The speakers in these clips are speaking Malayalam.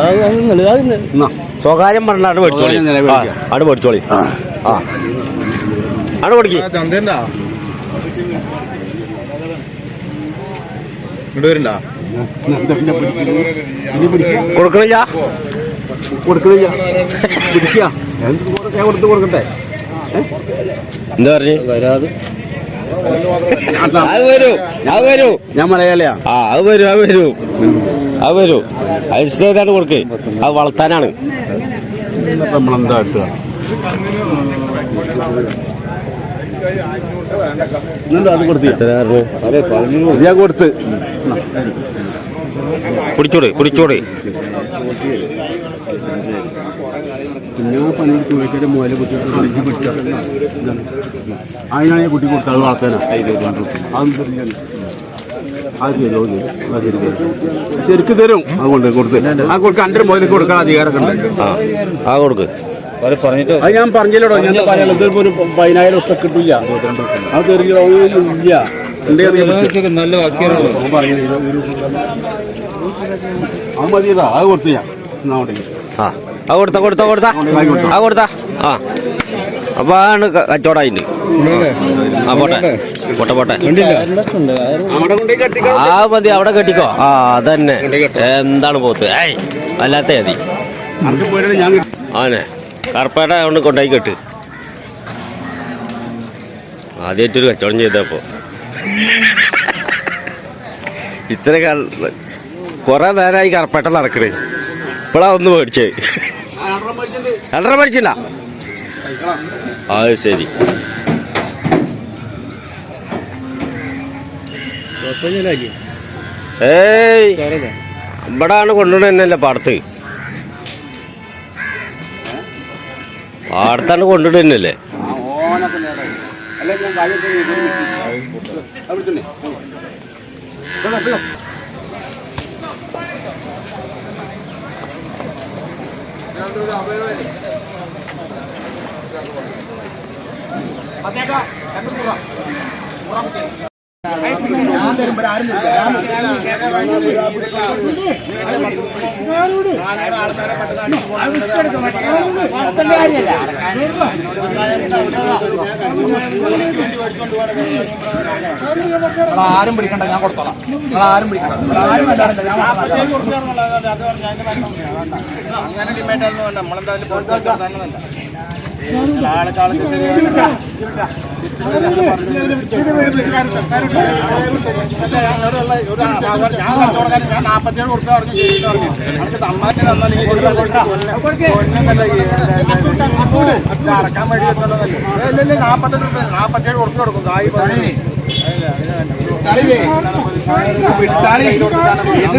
അങ്ങനെ ഇന്നലെ സ്വകാര്യം പറഞ്ഞാണ് പഠിച്ചോളി. ആണ് പഠിച്ചോളി. ആ ആണ് പഠിക്ക്. കൊടുക്കണില്ല? പിടിക്കുക ഞാൻ കൊടുത്ത് കൊടുക്കട്ടെ. എന്താ പറഞ്ഞു? വരാതെ. അത് വരൂ. അത് വരൂ. ഞാൻ മലയാളിയാ. ആ അത് വരൂ അത് വരൂ. അത് വരൂ. ഇഷ്ടമായിട്ടാണ് കൊടുക്ക്. അത് വളർത്താനാണ്. നമ്മളെന്താ ഞാൻ കൊടുത്ത്. പിടിച്ചോട് പിടിച്ചോട് പിന്നെ പണിയെടുത്ത് വിളിച്ചിട്ട് മുതൽ അതിനാണ് കുട്ടി കൊടുത്തത് വളർത്താനാണ് അതും അത് അത് തരും ശരിക്കും തരും. അതുകൊണ്ട് കൊടുത്ത്. ആ കൊടുക്കാൻ അണ്ടര മുതൽ കൊടുക്കാൻ അധികാരമൊക്കെ ഉണ്ട്. ആ. കൊടുക്ക്. പറഞ്ഞിട്ട് അത് ഞാൻ പറഞ്ഞില്ലോ ഞാൻ പറയാലോ ഇതിപ്പോ ഒരു പതിനായിരം ഒക്കെ കിട്ടില്ല. അത് തെറിയോ ഇല്ല. നല്ല വാക്കിയാണല്ലോ ഞാൻ പറഞ്ഞു, ഒരു- ഒരു- അത് മതിയതാ അത് കൊടുത്തു ഞാൻ. അവിടെ ആ അത് കൊടുത്ത കൊടുത്ത കൊടുത്ത. ആ കൊടുത്ത ആ അപ്പൊ ആണ് ക- കച്ചവടായിട്ടുണ്ട് ആ പോട്ടെ. പോട്ടെ പോട്ടെ. കെട്ടിക്കോ. ആ മതി അവിടെ കെട്ടിക്കോ. ആ അതന്നെ. എന്താണ് പോത്ത്? ഏയ് അല്ലാത്ത മതി. ആനെ കറുപ്പേട്ട കൊണ്ട് കൊണ്ടായി കെട്ട്. ആദ്യമായിട്ടൊരു കച്ചവടം ചെയ്തപ്പോ ഇത്ര കാല കുറെ നേരമായി കറപ്പെട്ട നടക്കണേ. ഇപ്പോഴാ ഒന്ന് മേടിച്ചേ. രണ്ടര മേടിച്ചില്ല. അത് ശരി. ഏയ് ഇവിടെ ആണ് കൊണ്ടുവരുന്നത് തന്നെയല്ലേ പാടത്ത്. പാടത്താണ് നേരെ. അല്ല, ഞാൻ കാര്യമൊക്കെ ഇതിന് പറ്റി. അവിടെ തന്നെ. ആരും പിടിക്കണ്ട ഞാൻ കൊടുത്തോളാം. നിങ്ങൾ ആരും പിടിക്കണ്ട. ആരും വേണ്ട, ഞാൻ അങ്ങനെ ഡിമാൻഡ് വേണ്ട. നമ്മളെന്തായാലും പുറത്ത് വെച്ചാൽ ഞാൻ നാപ്പത്തിയേഴ് കൊടുക്കുക പറഞ്ഞു ചെയ്തിട്ട് പറഞ്ഞു നമുക്ക് തമ്മാറ്റി തന്നാൽ ഈ അറക്കാൻ വേണ്ടി വെച്ചുള്ളതല്ലേ നാപ്പത്തെട്ട് രൂപ നാപ്പത്തിയേഴ് കൊടുക്കുക കൊടുക്കും കായ് പറഞ്ഞു വിട്ടാളി ഇത്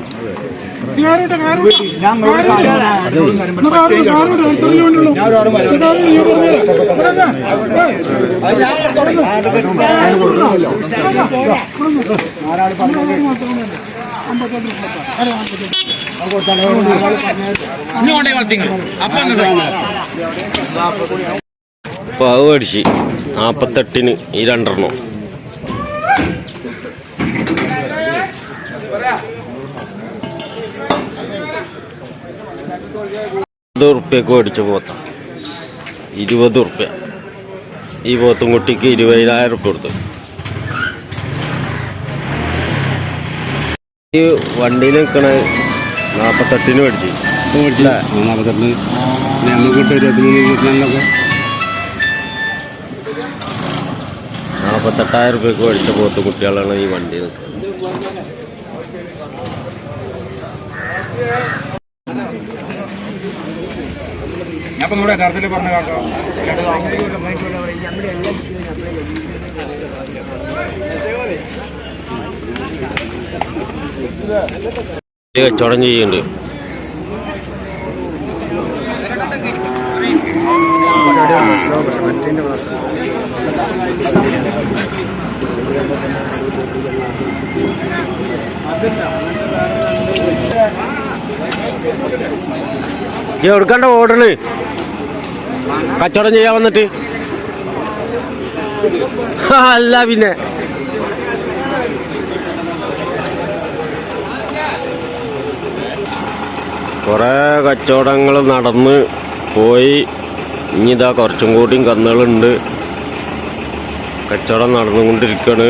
അത് മേടിച്ച് നാപ്പത്തെട്ടിന് ഈ രണ്ടെണ്ണം. ഇരുപത് ഉറുപ്പ്യക്ക് മേടിച്ച പോത്ത. ഇരുപത് ഉറുപ്പ്യ ഈ പോത്തും കുട്ടിക്ക് ഇരുപതിനായിരം ഉറുപ്പ്യ കൊടുത്തു. ഈ വണ്ടിയിൽ നിൽക്കണ നാൽപ്പത്തെട്ടിന് മേടിച്ചു. മേടിച്ചില്ല നാൽപ്പത്തെട്ട് നമുക്ക് കിട്ടും ഇരുപത്തിമൂന്ന് ഇരുപത്തിനാലിനൊക്കെ. നാൽപ്പത്തെട്ടായിരം റുപ്യക്ക് മേടിച്ച പോത്ത് കുട്ടികളാണ് ഈ വണ്ടി നിൽക്കുന്നത്. ഇപ്പൊ ഇവിടെ യഥാർത്ഥത്തിൽ പറഞ്ഞ കാക്ക. ചെയ്യുന്നുണ്ട്. എവിടുക്കണ്ട ഓടണ് കച്ചവടം ചെയ്യാൻ വന്നിട്ട്? അല്ല പിന്നെ. കുറേ കച്ചവടങ്ങൾ നടന്ന് പോയി. ഇനിതാ കുറച്ചും കൂടിയും കന്നുകളുണ്ട്. കച്ചവടം നടന്നുകൊണ്ടിരിക്കുകയാണ്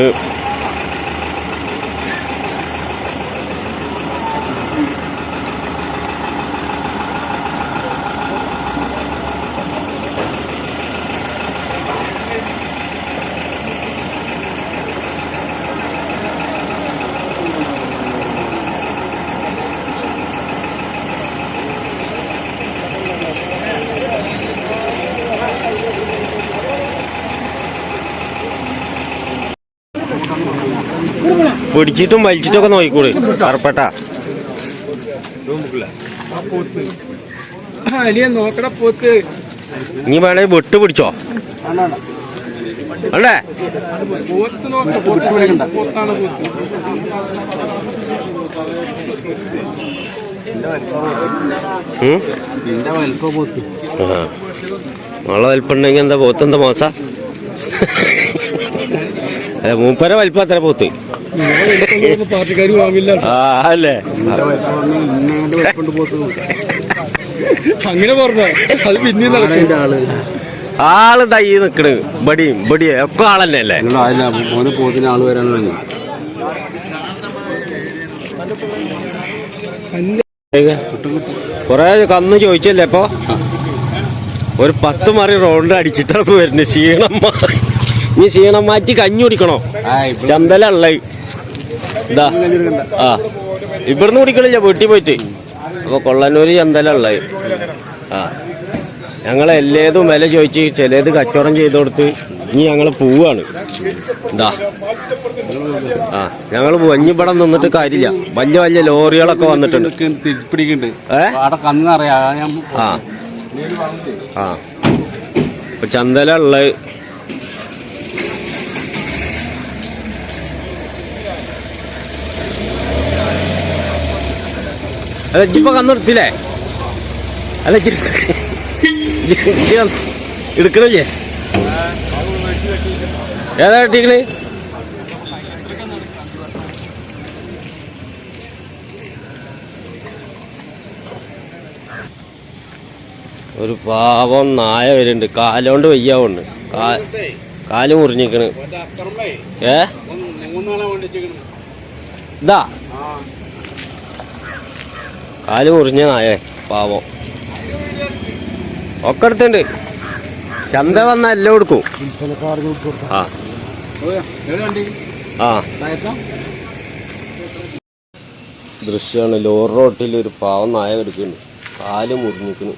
പിടിച്ചിട്ടും വലിച്ചിട്ടൊക്കെ നോക്കിക്കൂട്? കറുപ്പട്ട. അലിയ നോക്കട പോത്ത്. ഇനി വേണേ വെട്ട് പിടിച്ചോ? അല്ലേ. നാളെ വലിപ്പുണ്ടെങ്കിൽ എന്താ പോത്ത്? എന്താ മോശ മൂപ്പര വലിപ്പം അത്ര പോത്ത്. പാർട്ടിക്കാർ വാങ്ങില്ല ആ അല്ലേ? അങ്ങനെ പറഞ്ഞ? അത് പിന്നെയും നടക്കും. ആൾ. ആൾ തൈ നിക്കണ്. ബടിയും ബടിയും. ഒക്കെ ആളല്ലേ അല്ലേ? മോനെ മോന് പോത്തിന് ആൾ വരാനുള്ള കൊറേ കന്ന് ചോദിച്ചല്ലേ ഇപ്പൊ? ഒരു പത്ത് മറി റൗണ്ട് അടിച്ചിട്ടാണ് വരുന്നത്. ക്ഷീണം നീ ക്ഷീണം മാറ്റി കഞ്ഞി കുടിക്കണോ? ചന്തല ഇവിടുന്ന് കുടിക്കണില്ല വീട്ടിൽ പോയിട്ട്. അപ്പൊ കൊള്ളന്നൂര് ചന്തലുള്ളത് ആ. ഞങ്ങൾ എല്ലേതും വില ചോദിച്ച് ചിലത് കച്ചവടം ചെയ്ത് കൊടുത്ത് ഇനി ഞങ്ങൾ പോവാണ്. എന്താ ആ ഞങ്ങൾ വഞ്ഞിപ്പടം നിന്നിട്ട് കാര്യമില്ല. വലിയ വലിയ ലോറികളൊക്കെ വന്നിട്ടുണ്ട്. ഏ? ആ. ആ. ചന്തല ഉള്ളത്. അല്ല ഇജ്ജിപ്പോ കന്നെടുത്തില്ലേ അല്ല എടുക്കണില്ലേ? ഏതാ കിട്ടിക്കണ് ഒരു പാവം നായ വരുന്നുണ്ട്. കാലോണ്ട് വയ്യാവുണ്ട് കാൽ മുറിഞ്ഞിക്കണ് ഏ? ഇതാ. കാൽ മുറിഞ്ഞ നായേ പാവം. ഒക്കെ എടുത്തുണ്ട് ചന്ത വന്ന എല്ലാം കൊടുക്കും ആ. ആ. ദൃശ്യമാണ് ലോറി റോട്ടിൽ ഒരു പാവം നായ എടുക്കുന്നു കാൽ മുറിഞ്ഞിക്കുന്നു